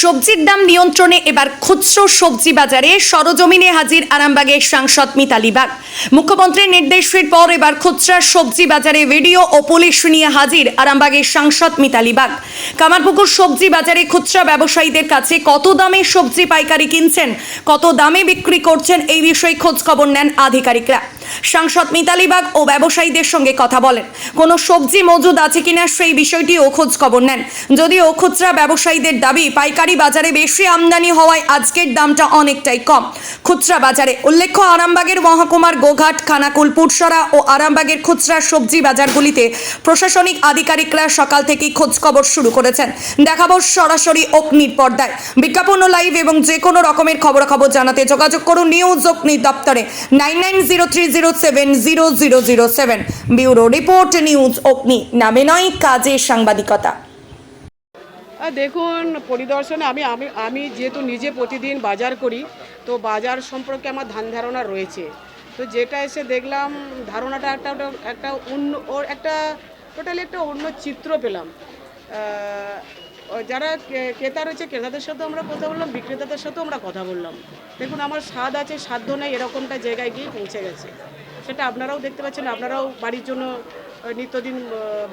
সবজির দাম নিয়ন্ত্রণে এবার খুচরো সবজি বাজারে সরজমিনে হাজির আরামবাগের সাংসদ মিতালি বাগ। মুখ্যমন্ত্রীর নির্দেশের পর এবার খুচরা সবজি বাজারে ভিডিও ও পুলিশ নিয়ে হাজির আরামবাগের সাংসদ মিতালি বাগ। কামারপুকুর সবজি বাজারে খুচরা ব্যবসায়ীদের কাছে কত দামে সবজি পাইকারি কিনছেন, কত দামে বিক্রি করছেন এই বিষয়ে খোঁজ খবর নেন আধিকারিকরা। সাংসদ মিতালি বাগ ও ব্যবসায়ীদের সঙ্গে কথা বলেন। কোনো সবজি মজুদ আছে কিনা সেই বিষয়টিও খোঁজ খবর নেন। যদিও খুচরা ব্যবসায়ীদের দাবি, পাইকারি বাজারে বেশি আমদানি হওয়ায় আজকের দামটা অনেকটাই কম। খুচরা বাজারে উল্লেখ্য, আরামবাগের মহকুমার গোঘাট, খানাকুল, পুরসরা ও আরামবাগের খুচরা সবজি বাজারগুলিতে প্রশাসনিক আধিকারিকরা সকাল থেকেই খোঁজ খবর শুরু করেছেন। দেখাবো সরাসরি অগ্নির পর্দায়। বিজ্ঞাপন ও লাইভ এবং যে কোনো রকমের খবরাখবর জানাতে যোগাযোগ করুন নিউজ অগ্নি দপ্তরে। Nine nine zero three zero seven zero zero zero seven bureau report news Agni নামে নয়, কাজে সাংবাদিকতা। দেখুন, পরিদর্শনে আমি আমি আমি যেহেতু নিজে প্রতিদিন বাজার করি, তো বাজার সম্পর্কে আমার ধান ধারণা রয়েছে। তো যেটা এসে দেখলাম, ধারণাটা একটা একটা অন্য একটা টোটালি একটা অন্য চিত্র পেলাম। যারা ক্রেতা রয়েছে, ক্রেতাদের সাথেও আমরা কথা বললাম, বিক্রেতাদের সাথেও আমরা কথা বললাম। দেখুন, আমার স্বাদ আছে, সাধ্য নেই এরকমটা জায়গায় গিয়ে পৌঁছে গেছে। সেটা আপনারাও দেখতে পাচ্ছেন, আপনারাও বাড়ির জন্য নিত্যদিন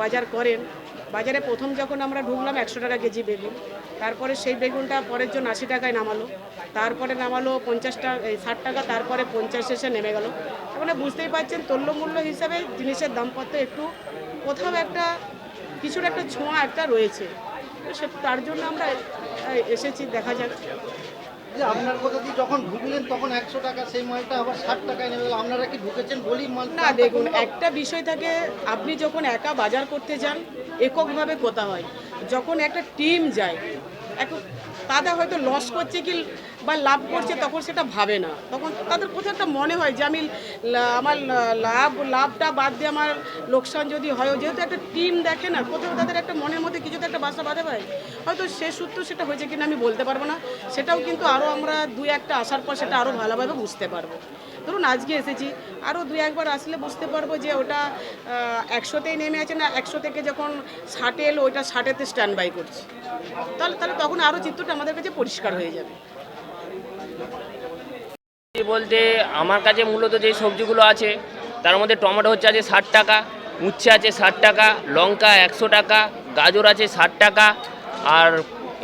বাজার করেন। বাজারে প্রথম যখন আমরা ঢুকলাম, একশো টাকা কেজি বেগুন। তারপরে সেই বেগুনটা পরের জন্য আশি টাকায় নামালো। তারপরে নামালো পঞ্চাশ টাকা ষাট টাকা, তারপরে পঞ্চাশ এসে নেমে গেল। মানে বুঝতেই পারছেন তল্যমূল্য হিসাবে জিনিসের দামপত্র একটু, কোথাও একটা কিছুর একটা ছোঁয়া একটা রয়েছে। সে তার জন্য আমরা এসেছি দেখা যাক। যে আপনার কথা দিয়ে যখন ঢুকলেন তখন একশো টাকা সেই মালটা আবার ষাট টাকায় নেবে। আপনারা কি ঢুকেছেন বলি মাল? না দেখুন একটা বিষয় থাকে আপনি যখন একা বাজার করতে যান এককভাবে কোথা হয়। যখন একটা টিম যায় এখন দাদা হয়তো লস করছে কি বা লাভ করছে তখন সেটা ভাবে না। তখন তাদের কোথাও একটা মনে হয় যে আমি আমার লাভ, লাভটা বাদ দিয়ে আমার লোকসান যদি হয় যেহেতু একটা টিম দেখে না কোথাও তাদের একটা মনের মধ্যে কিছু তো একটা বাসা বাঁধে ভাই। হয়তো সে সূত্র সেটা হয়েছে কিনা আমি বলতে পারব না। সেটাও কিন্তু আরও আমরা দুই একটা আসার পর সেটা আরও ভালোভাবে বুঝতে পারব। ধরুন আজকে এসেছি আরও দুই একবার আসলে বুঝতে পারব যে ওটা একশোতেই নেমে আছে না, একশো থেকে যখন ষাটে এলো, ওইটা ষাটেতে স্ট্যান্ড বাই করছে। তাহলে তাহলে তখন আরও চিত্রটা আমাদের কাছে পরিষ্কার হয়ে যাবে। বলতে আমার কাছে মূলত যে সবজিগুলো আছে, তার মধ্যে টমেটো হচ্ছে আছে ষাট টাকা, উচ্ছে আছে ষাট টাকা, লঙ্কা একশো টাকা, গাজর আছে ষাট টাকা, আর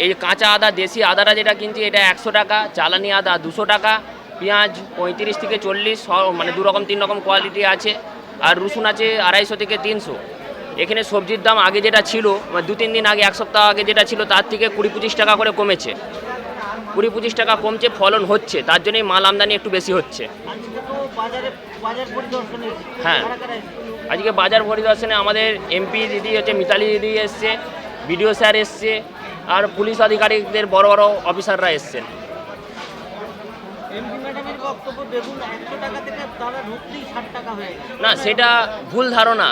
এই কাঁচা আদা, দেশি আদাটা যেটা কিনছি এটা একশো টাকা, চালানি আদা দুশো টাকা, পেঁয়াজ পঁয়ত্রিশ থেকে চল্লিশ মানে দু রকম, তিন রকম কোয়ালিটি আছে, আর রসুন আছে আড়াইশো থেকে তিনশো। এখানে সবজির দাম আগে যেটা ছিল মানে দু তিন দিন আগে, এক সপ্তাহ আগে যেটা ছিল, তার থেকে কুড়ি পঁচিশ টাকা করে কমেছে। কুড়ি পঁচিশ টাকা কমছে ফলন হচ্ছে তার জন্যই মাল আমদানি একটু বেশি হচ্ছে। হ্যাঁ আজকে বাজার পরিদর্শনে আমাদের এমপি দিদি হচ্ছে মিতালি দিদি এসছে বিডিও স্যার এসছে আর পুলিশ আধিকারিকদের বড় বড় অফিসাররা এসছেন। না সেটা ভুল ধারণা।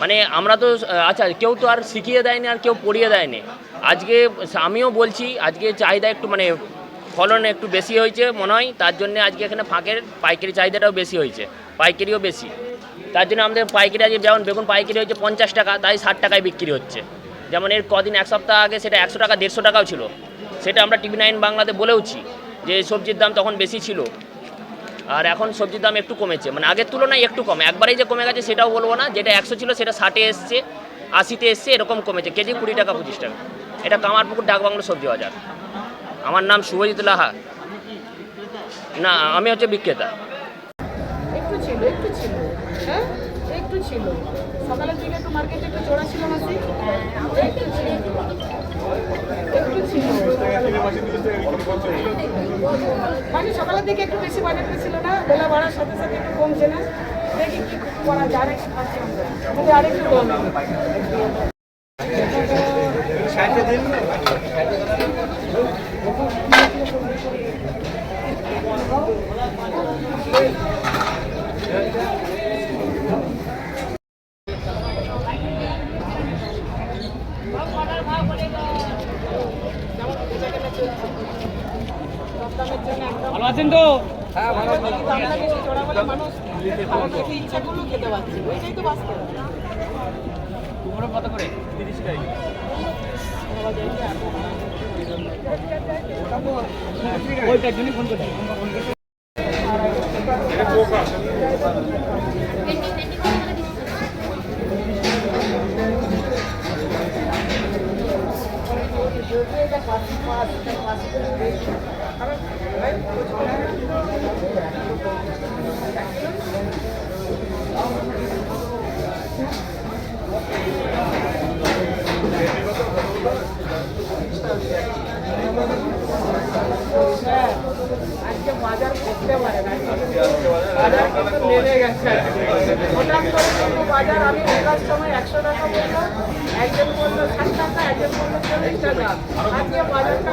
মানে আমরা তো আচ্ছা কেউ তো আর শিখিয়ে দেয়নি আর কেউ পড়িয়ে দেয়নি। আজকে আমিও বলছি, আজকে চাহিদা একটু মানে ফলন একটু বেশি হয়েছে মনে হয়, তার জন্য আজকে এখানে ফাঁকের পাইকারি চাহিদাটাও বেশি হয়েছে, পাইকারিও বেশি। তার জন্য আমাদের পাইকারি আজকে যেমন বেগুন পাইকারি হয়েছে পঞ্চাশ টাকা, তাই ষাট টাকায় বিক্রি হচ্ছে। যেমন এর কদিন, এক সপ্তাহ আগে সেটা একশো টাকা, দেড়শো টাকাও ছিল। সেটা আমরা টিভি নাইন বাংলাতে বলেওছি যে সবজির দাম তখন বেশি ছিল। আর এখন সবজির দাম একটু কমেছে। মানে আগের তুলনায় একটু কম। একবারেই যে কমে গেছে সেটাও বলব না। যেটা একশো ছিল সেটা ষাটে এসছে, আশিতে এসছে, এরকম কমেছে। কেজি কুড়ি টাকা, পঁচিশ টাকা। এটা কামারপুকুর, ডাকবাংলো সবজি বাজার। আমার নাম শুভজিৎ লাহা। না, আমি হচ্ছে বিক্রেতা। হ্যাঁ? ছিল। সকালের দিকে একটু মার্কেটে একটু চড়া ছিল ছিল একটু ছিল। মানে সকালের দিকে একটু বেশি বাজারটা ছিল না, বেলা বাড়ার সাথে সাথে একটু কমছে না। দেখি কি করা যায়, আরেকটু আরেকটু কম। ভালো আছেন তো? হ্যাঁ চড়া বলে মানুষ? ভালো দেখে ইচ্ছা করলেও খেতে পারছে বাজার করতে পারে না বাজার গেছে হঠাৎ করে বাজার আমি ঢোকার সময় একশো টাকা বললাম একজন বলল ষাট টাকা একজন বলল চল্লিশ টাকা আজকে বাজারটা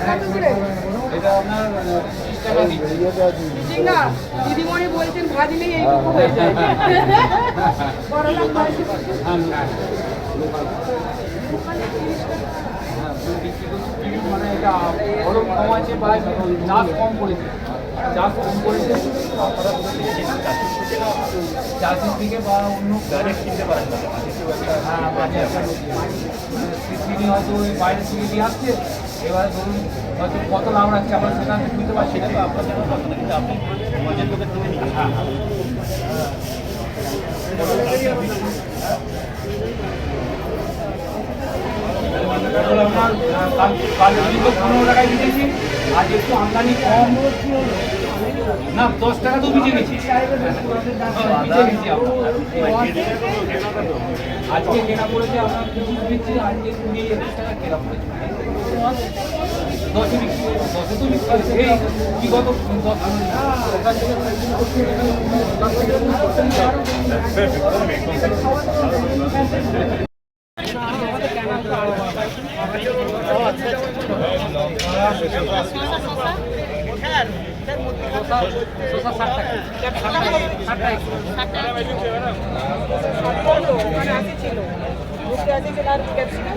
কত করে দিদিমণি বলছেন ভাজলেই এইটুকু হয়ে যায় এটা কম আছে। বা কম করেছে চাষ কম করেছে চাষের দিকে বা অন্য কিনতে পারেন হ্যাঁ। বাজার হয়তো বাইরে থেকে নিয়ে আসছে এবারে ধরুন হয়তো কত লাভ রাখছে আমরা থেকে বুঝতে পারছি না। আপনি মজের পটল আপনার আহ, কাল কাল যদি তো পনেরো টাকায় বিকেছি আজ একটু আমদানি কম না দশ টাকা তো বিচে গেছি। আজকে কেনা পড়েছে আপনার আজকে কুড়ি একুশ টাকা কেনা পড়েছে। দশে বিক্রি দশে তো বিক্রি হয়েছে এই বিগত ছিল বুঝতে আসি ছিল আর ক্যাপসিকাম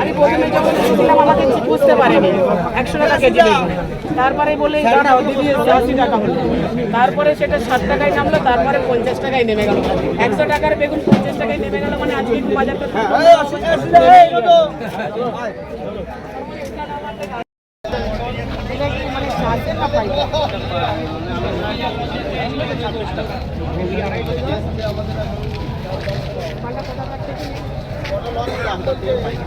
আমি প্রথমে যখন শুনছিলাম আমাকে বুঝতে পারিনি একশো টাকা কেজি তারপরে বলে দাঁড়াও দিদি আশি টাকা হলো তারপরে সেটা ষাট টাকায় নামলো তারপরে পঞ্চাশ টাকায় নেমে গেল একশো টাকার বেগুন পঞ্চাশ টাকায় নেমে গেল মানে আজকে পাইকারি? মালটা কোথাকার থেকে নিয়ে?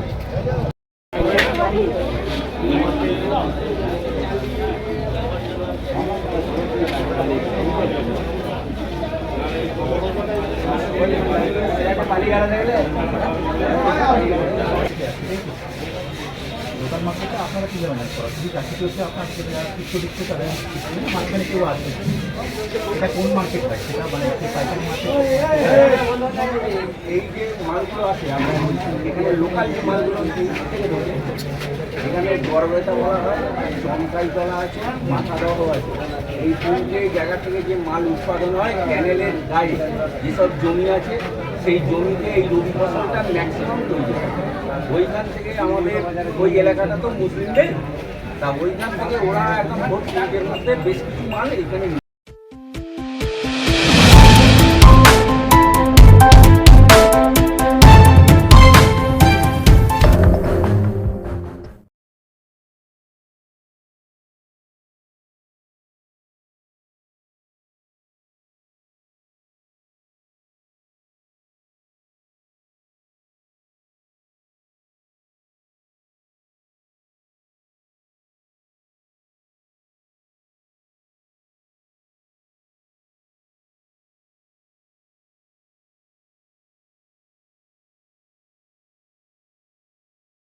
লোকাল মার্কেটে আপনারা কী জানেন সরাসরি চাকরি করছে আপনার কিছু দিচ্ছে তাদের মাঝখানে কেউ আসবে এটা কোন মার্কেট হয় সেটা মানে পাইকারি মার্কেট এই যে মালগুলো আছে আমরা এখানে লোকাল যে মালগুলো এখানে গড়বেতা বলা হয় চমকাই তলা আছে মাথা দহ আছে এই কোন যে জায়গা থেকে যে মাল উৎপাদন হয় ক্যানেলের গায়ে যেসব জমি আছে সেই জমিতে এই রবি ফসলটা ম্যাক্সিমাম তৈরি হয় ওইখান থেকে আমাদের ওই এলাকাটা তো মুসলিমদের। তা ওইখান থেকে ওরা একদম ভোট মধ্যে বেশ কিছু মাল এখানে